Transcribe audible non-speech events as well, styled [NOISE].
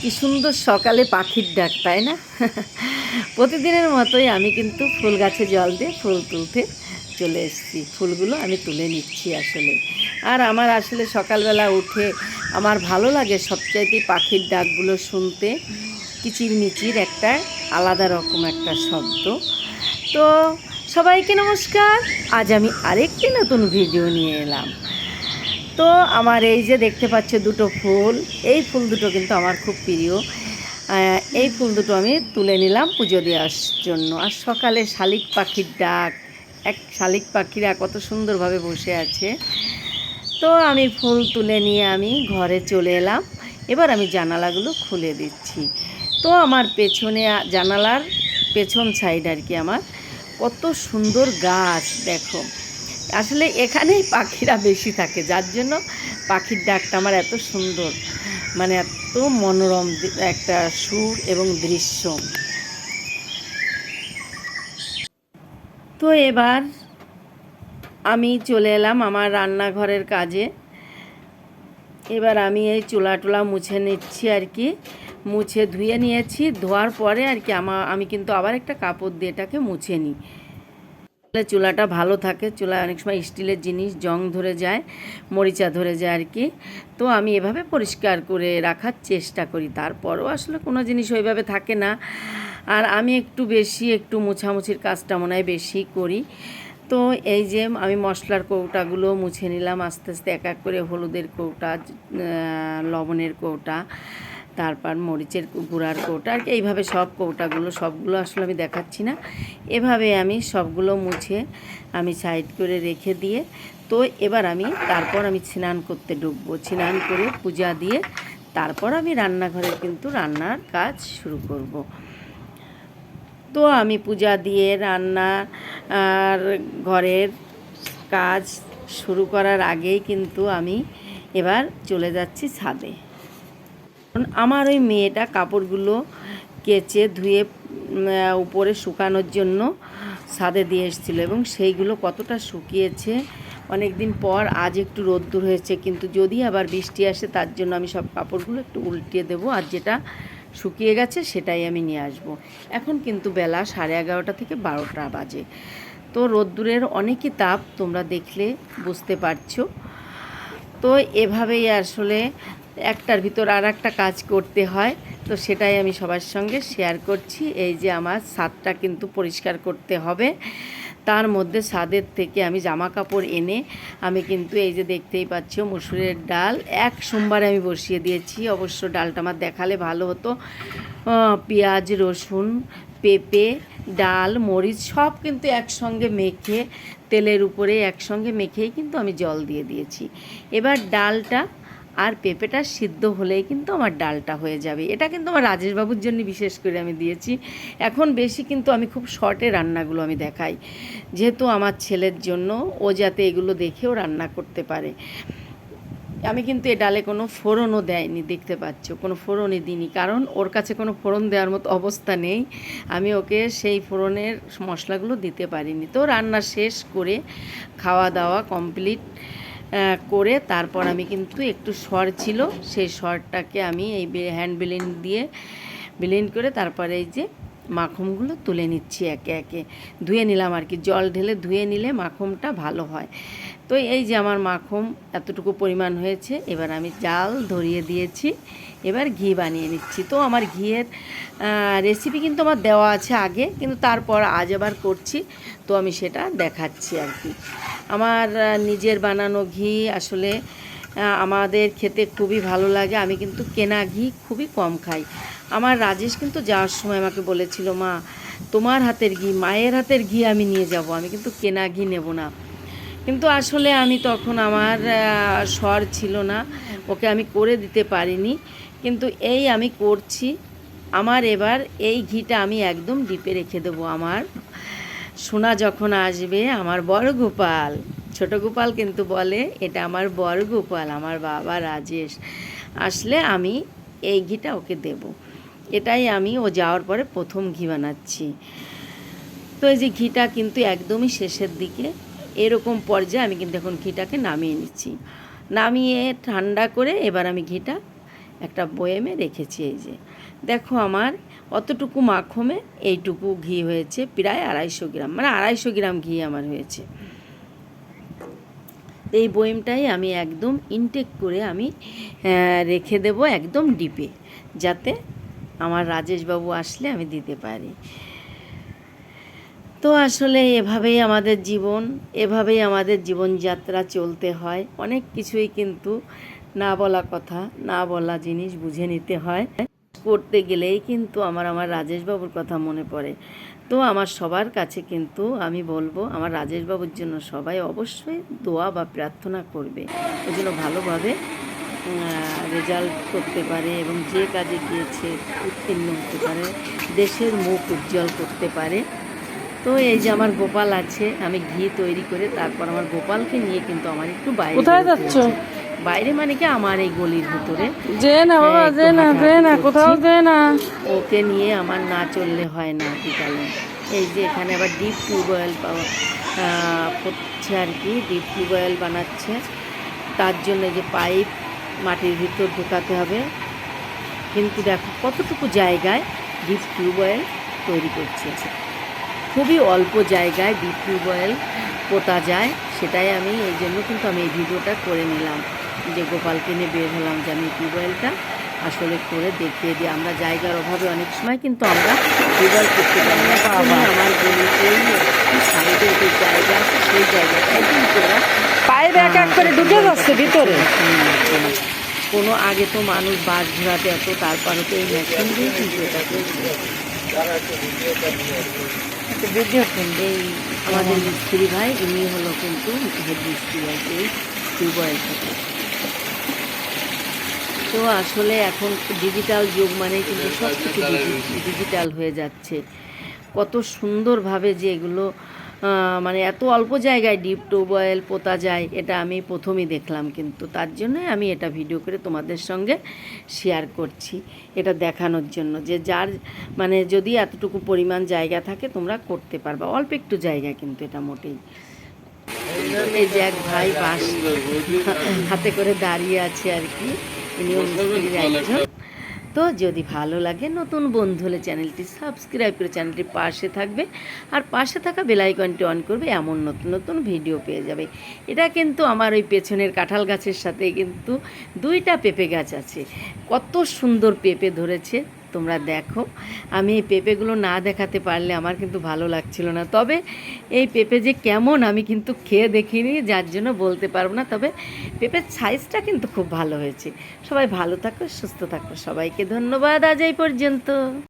কি সুন্দর সকালে পাখির ডাক, তাই না? প্রতিদিনের মতোই আমি কিন্তু ফুল গাছে জল দিয়ে ফুল তুলতে চলে এসেছি। ফুলগুলো আমি তুলে নিচ্ছি আসলে। আর আমার আসলে সকালবেলা উঠে আমার ভালো লাগে সবচাইতে পাখির ডাকগুলো শুনতে। কিচিরমিচির একটা আলাদা রকম একটা শব্দ। তো সবাইকে নমস্কার। আজ আমি আরেকটি নতুন ভিডিও নিয়ে এলাম। তো আমার এই যে দেখতে পাচ্ছ দুটো ফুল, এই ফুল দুটো কিন্তু আমার খুব প্রিয়। এই ফুল দুটো আমি তুলে নিলাম পুজো দেওয়ার জন্য। আর সকালে শালিক পাখির ডাক, এক শালিক পাখিরা কত সুন্দরভাবে বসে আছে। তো আমি ফুল তুলে নিয়ে আমি ঘরে চলে এলাম। এবার আমি জানালাগুলো খুলে দিচ্ছি। তো আমার পেছনে জানালার পেছন সাইড আর কি আমার। কত সুন্দর গাছ, দেখো। আসলে এখানেই পাখিরা বেশি থাকে, যার জন্য পাখির ডাকটা আমার এত সুন্দর মানে এত মনোরম একটা সুর এবং দৃশ্য। তো এবার আমি চলে এলাম আমার রান্নাঘরের কাজে। এবার আমি এই চুলা টুলা মুছে নিচ্ছি আর কি, মুছে ধুয়ে নিয়েছি, ধোয়ার পরে আর কি আমার আমি কিন্তু আবার একটা কাপড় দিয়ে এটাকে মুছে নিই। চুলাটা ভালো থাকে। চুলায় অনেক সময় স্টিলের জিনিস, জং ধরে যায়, মরিচা ধরে যায় আর কি। তো আমি এভাবে পরিষ্কার করে রাখার চেষ্টা করি। তারপরও আসলে কোনো জিনিস ওইভাবে থাকে না। আর আমি একটু বেশি, একটু মোছামুছির কাজটা মনে হয় বেশি করি। তো এই যে আমি মশলার কৌটাগুলো মুছে নিলাম আস্তে আস্তে এক এক করে হলুদের কৌটা লবণের কৌটা। তারপর মরিচের গুঁড়ার কৌটা, আর কি, এইভাবে সব কৌটাগুলো, সবগুলো আসলে আমি দেখাচ্ছি না। এভাবে আমি সবগুলো মুছে আমি সাইড করে রেখে দিয়ে, তো এবার আমি তারপর আমি স্নান করতে ঢুকবো। স্নান করে পূজা দিয়ে তারপর আমি রান্নাঘরে কিন্তু রান্নার কাজ শুরু করব। তো আমি পূজা দিয়ে রান্না, আর ঘরের কাজ শুরু করার আগেই কিন্তু আমি এবার চলে যাচ্ছি ছাদে। আমার ওই মেয়েটা কাপড়গুলো কেচে ধুয়ে উপরে শুকানোর জন্য ছাদে দিয়ে এসেছিল এবং সেইগুলো কতটা শুকিয়েছে। অনেক দিন পর আজ একটু রোদ্দুর হয়েছে, কিন্তু যদি আবার বৃষ্টি আসে তার জন্য আমি সব কাপড়গুলো একটু উল্টিয়ে দেবো আর যেটা শুকিয়ে গেছে সেটাই আমি নিয়ে আসব। এখন কিন্তু বেলা সাড়ে এগারোটা থেকে বারোটা বাজে। তো রোদ্দুরের অনেকই তাপ তোমরা দেখলে, বুঝতে পারছ। তো এভাবেই আসলে একটার ভিতর আর একটা কাজ করতে হয়। তো সেটাই আমি সবার সঙ্গে শেয়ার করছি। এই যে আমার ছাদটা কিন্তু পরিষ্কার করতে হবে। তার মধ্যে ছাদের থেকে আমি জামা কাপড় এনে আমি কিন্তু এই যে দেখতেই পাচ্ছ মুসুরের ডাল এক সোমবারে আমি বসিয়ে দিয়েছি। অবশ্য ডালটা আমার দেখালে ভালো হতো। পেঁয়াজ, রসুন, পেঁপে, ডাল, মরিচ সব কিন্তু একসঙ্গে মেখে তেলের উপরে একসঙ্গে মেখেই কিন্তু আমি জল দিয়ে দিয়েছি। এবার ডালটা আর পেঁপেটা সিদ্ধ হলেই কিন্তু আমার ডালটা হয়ে যাবে। এটা কিন্তু আমার রাজেশবাবুর জন্য বিশেষ করে আমি দিয়েছি। এখন বেশি কিন্তু আমি খুব শর্টে রান্নাগুলো আমি দেখাই। যেহেতু আমার ছেলের জন্য ও যাতে এগুলো দেখেও রান্না করতে পারে। আমি কিন্তু এ ডালে কোনো ফোড়নও দেয়নি, দেখতে পাচ্ছ, কোনো ফোড়নই দিইনি। কারণ ওর কাছে কোনো ফোড়ন দেওয়ার মতো অবস্থা নেই। আমি ওকে সেই ফোড়নের মশলাগুলো দিতে পারিনি। তো রান্না শেষ করে খাওয়া দাওয়া কমপ্লিট। করে তারপর আমি কিন্তু একটু সর ছিল, সেই সরটাকে আমি এই হ্যান্ড ব্লেন্ড দিয়ে ব্লেন্ড করে তারপরে এই যে মাখমগুলো তুলে নিচ্ছি একে একে। ধুয়ে নিলাম আর কি, জল ঢেলে ধুয়ে নিলে মাখমটা ভালো হয়। তো এই যে আমার মাখম এতটুকু পরিমাণ হয়েছে, এবার আমি জাল ধরিয়ে দিয়েছি, এবার ঘি বানিয়ে নিচ্ছি। তো আমার ঘিয়ের রেসিপি কিন্তু আমার দেওয়া আছে আগে, কিন্তু তারপর আজ আবার করছি, তো আমি সেটা দেখাচ্ছি আর কি। আমার নিজের বানানো ঘি আসলে আমাদের খেতে খুবই ভালো লাগে, আমি কিন্তু কেনা ঘি খুবই কম খাই। আমার রাজেশ কিন্তু যাওয়ার সময় আমাকে বলেছিল, মা, তোমার হাতের ঘি, মায়ের হাতের ঘি আমি নিয়ে যাব, আমি কিন্তু কেনা ঘি নেব না। কিন্তু আসলে আমি তখন আমার স্বর ছিল না। ওকে আমি করে দিতে পারিনি। কিন্তু এই আমি করছি। আমার এবার এই ঘিটা আমি একদম ডিপে রেখে দেবো আমার। সোনা যখন আসবে, আমার বড় গোপাল ছোট গোপাল কিন্তু বলে, এটা আমার বড় গোপাল আমার বাবা রাজেশ। আসলে আমি এই ঘিটা ওকে দেব। এটাই আমি ও যাওয়ার পরে প্রথম ঘি বানাচ্ছি। তো এই যে ঘিটা কিন্তু একদমই শেষের দিকে এরকম পর্যায়ে আমি কিন্তু এখন ঘিটাকে নামিয়ে নিচ্ছি। নামিয়ে ঠান্ডা করে এবার আমি ঘিটা একটা বয়েমে রেখেছি এই যে। দেখো আমার অতটুকু মাখমে এইটুকু ঘি হয়েছে, প্রায় আড়াইশো গ্রাম মানে আড়াইশো গ্রাম ঘি আমার হয়েছে। এই বয়েমটাই আমি একদম ইনটেক করে আমি রেখে দেব একদম ডিপে যাতে আমার রাজেশবাবু আসলে আমি দিতে পারি। তো আসলে এভাবেই আমাদের জীবন, এভাবেই আমাদের জীবনযাত্রা চলতে হয়। অনেক কিছুই কিন্তু না বলা কথা, না বলা জিনিস বুঝে নিতে হয়। করতে গেলেই কিন্তু আমার আমার রাজেশবাবুর কথা মনে পড়ে। তো আমার সবার কাছে কিন্তু আমি বলব, আমার রাজেশবাবুর জন্য সবাই অবশ্যই দোয়া বা প্রার্থনা করবে। ওই জন্য ভালোভাবে রেজাল্ট করতে পারে এবং যে কাজে গিয়েছে উত্তীর্ণ হতে পারে, দেশের মুখ উজ্জ্বল করতে পারে। তো এই যে আমার গোপাল আছে আমি ঘি তৈরি করে তারপর আমার গোপালকে নিয়ে কিন্তু আমার একটু বাইরে কোথায় যাচ্ছ? বাইরে মানে কি আমার এই গলির ভিতরে। যে না বাবা হ্যাঁ, যে না যে না কোথাও যে না। ওকে নিয়ে আমার না চললে হয় না বিকালে এই যে এখানে আবার ডিপ টিউবওয়েল পাওয়া হচ্ছে আর কি ডিপ টিউবওয়েল বানাচ্ছে। তার জন্য যে পাইপ মাটির ভিতর ঢোকাতে হবে। কিন্তু দেখো কতটুকু জায়গায় ডিপ টিউবওয়েল তৈরি করছে। খুবই অল্প জায়গায় ডিপ টিউবওয়েল পোতা যায় সেটাই আমি এই জন্য কিন্তু আমি এই ভিডিওটা করে নিলাম। যে গোপালকে নিয়ে বের হলাম যে আমি টিউবওয়েলটা আসলে করে দেখিয়ে দিই। আমরা জায়গার অভাবে অনেক সময় কিন্তু আমরা টিউবওয়েল করতে পারি না। আমার গলিতেই একটু সাইডে যে জায়গা আছে সেই জায়গাটায় কিন্তু পাইপ এক এক করে ঢুকে যাচ্ছে ভিতরে। কোনো আগে তো মানুষ বাস ঘোরাতে এত তারপরে তো এই মেশিন দিয়ে কিন্তু এটা ভিডিও এই আমাদের মিস্ত্রি ভাই ইনি হলো কিন্তু হেড মিস্ত্রি তো আসলে এখন ডিজিটাল যুগ মানে কিন্তু সব কিছু ডিজিটাল হয়ে যাচ্ছে। কত সুন্দরভাবে যে এগুলো মানে এত অল্প জায়গায় ডিপ টিউবওয়েল পোতা যায় এটা আমি প্রথমই দেখলাম। কিন্তু তার জন্যই আমি এটা ভিডিও করে তোমাদের সঙ্গে শেয়ার করছি এটা দেখানোর জন্য যে যার মানে যদি এতটুকু পরিমাণ জায়গা থাকে তোমরা করতে পারবা। অল্প একটু জায়গা কিন্তু এটা মোটেই। এই যে এক ভাই বাস [LAUGHS] হাতে করে দাঁড়িয়ে আছে আর কি একজন। তো যদি ভালো লাগে, নতুন বন্ধু হলে চ্যানেলটি সাবস্ক্রাইব করে চ্যানেলটি পাশে থাকবে। আর পাশে থাকা বেলাইকনটি অন করবে, এমন নতুন নতুন ভিডিও পেয়ে যাবে। এটা কিন্তু আমার ওই পেছনের কাঁঠাল গাছের সাথে কিন্তু দুইটা পেঁপে গাছ আছে। কত সুন্দর পেঁপে ধরেছে। তোমরা দেখো। আমি এই পেঁপেগুলো না দেখাতে পারলে আমার কিন্তু ভালো লাগছিল না। তবে এই পেঁপে যে কেমন আমি কিন্তু খেয়ে দেখিনি, যার জন্য বলতে পারব না। তবে পেঁপের সাইজটা কিন্তু খুব ভালো হয়েছে। সবাই ভালো থাকো, সুস্থ থাকো। সবাইকে ধন্যবাদ। আজ এই পর্যন্ত।